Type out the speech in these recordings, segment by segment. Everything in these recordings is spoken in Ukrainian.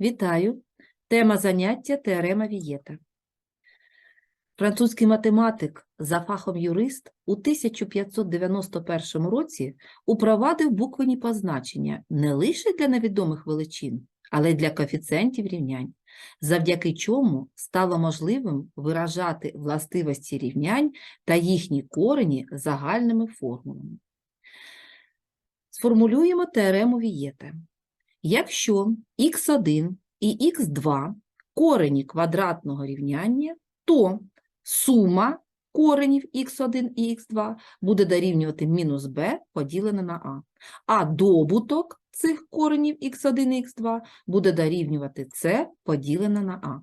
Вітаю! Тема заняття теорема Вієта. Французький математик за фахом юрист у 1591 році упровадив буквені позначення не лише для невідомих величин, але й для коефіцієнтів рівнянь, завдяки чому стало можливим виражати властивості рівнянь та їхні корені загальними формулами. Сформулюємо теорему Вієта. Якщо х1 і х2 корені квадратного рівняння, то сума коренів х1 і х2 буде дорівнювати мінус b поділене на а. А добуток цих коренів х1 і х2 буде дорівнювати c поділене на а.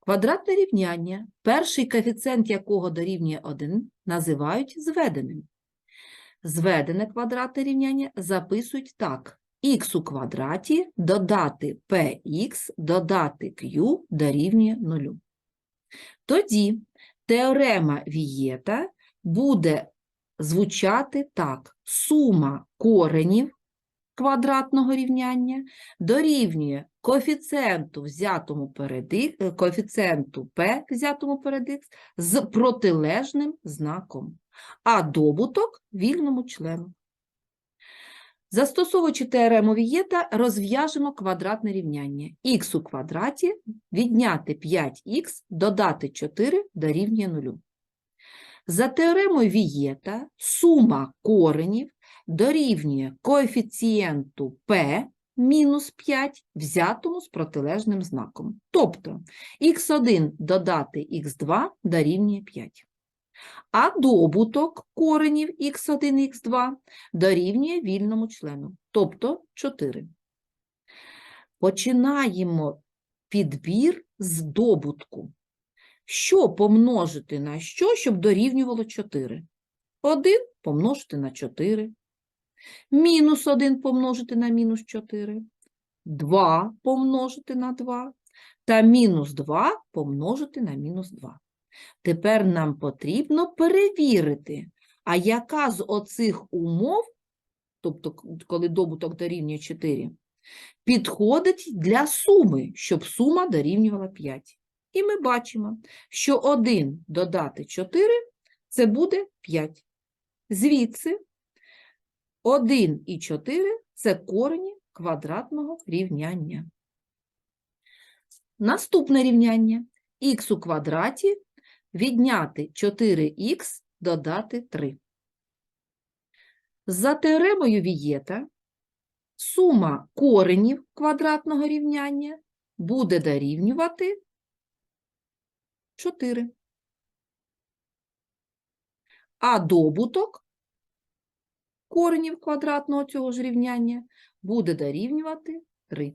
Квадратне рівняння, перший коефіцієнт якого дорівнює 1, називають зведеним. Зведене квадратне рівняння записують так. Х у квадраті додати px додати q дорівнює 0. Тоді теорема Вієта буде звучати так. Сума коренів квадратного рівняння дорівнює коефіцієнту, взятому перед х, е, коефіцієнту p, взятому перед х, з протилежним знаком, а добуток вільному члену. Застосовуючи теорему Вієта, розв'яжемо квадратне рівняння. х у квадраті відняти 5х, додати 4 дорівнює 0. За теоремою Вієта сума коренів дорівнює коефіцієнту p мінус 5, взятому з протилежним знаком. Тобто х1 додати х2 дорівнює 5 а добуток коренів х1, х2 дорівнює вільному члену, тобто 4. Починаємо підбір з добутку. Що помножити на що, щоб дорівнювало 4? 1 помножити на 4, мінус 1 помножити на мінус 4, 2 помножити на 2 та мінус 2 помножити на мінус 2. Тепер нам потрібно перевірити, а яка з оцих умов, тобто коли добуток дорівнює 4, підходить для суми, щоб сума дорівнювала 5. І ми бачимо, що 1 додати 4 – це буде 5. Звідси 1 і 4 – це корені квадратного рівняння. Наступне рівняння х у квадраті відняти 4х додати 3. За теоремою Вієта сума коренів квадратного рівняння буде дорівнювати 4. А добуток коренів квадратного цього ж рівняння буде дорівнювати 3.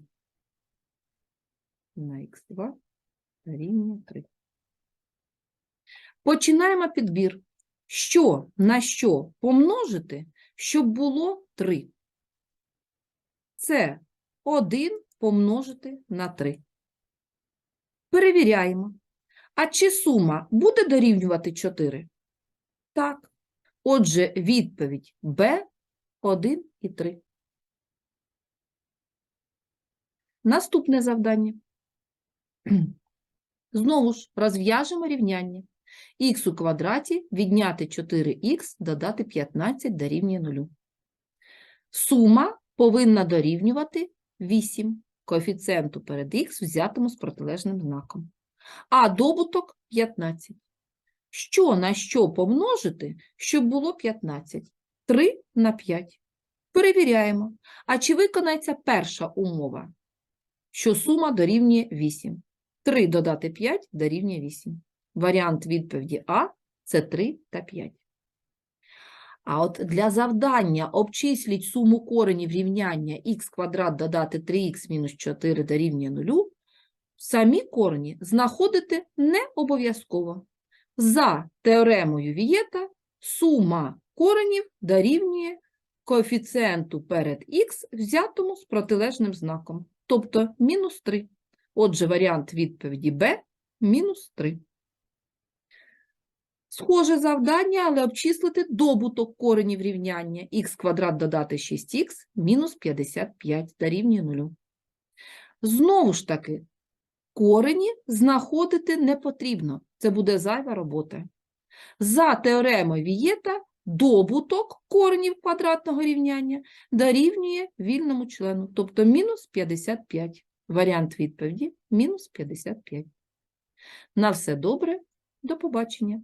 На х2 дорівнює 3. Починаємо підбір. Що на що помножити, щоб було 3? Це 1 помножити на 3. Перевіряємо. А чи сума буде дорівнювати 4? Так. Отже, відповідь Б 1 і 3. Наступне завдання. Знову ж розв'яжемо рівняння х у квадраті відняти 4х додати 15 дорівнює 0. Сума повинна дорівнювати 8 коефіцієнту перед х взятому з протилежним знаком. А добуток 15. Що на що помножити, щоб було 15? 3 на 5. Перевіряємо. А чи виконається перша умова, що сума дорівнює 8? 3 додати 5 дорівнює 8. Варіант відповіді А – це 3 та 5. А от для завдання обчисліть суму коренів рівняння х квадрат додати 3х мінус 4 дорівнює 0, самі корені знаходити не обов'язково. За теоремою Вієта сума коренів дорівнює коефіцієнту перед х взятому з протилежним знаком, тобто мінус 3. Отже, варіант відповіді Б – мінус 3. Схоже завдання, але обчислити добуток коренів рівняння х квадрат додати 6х мінус 55 дорівнює 0. Знову ж таки, корені знаходити не потрібно. Це буде зайва робота. За теоремою Вієта добуток коренів квадратного рівняння дорівнює вільному члену, тобто мінус 55. Варіант відповіді – мінус 55. На все добре, до побачення.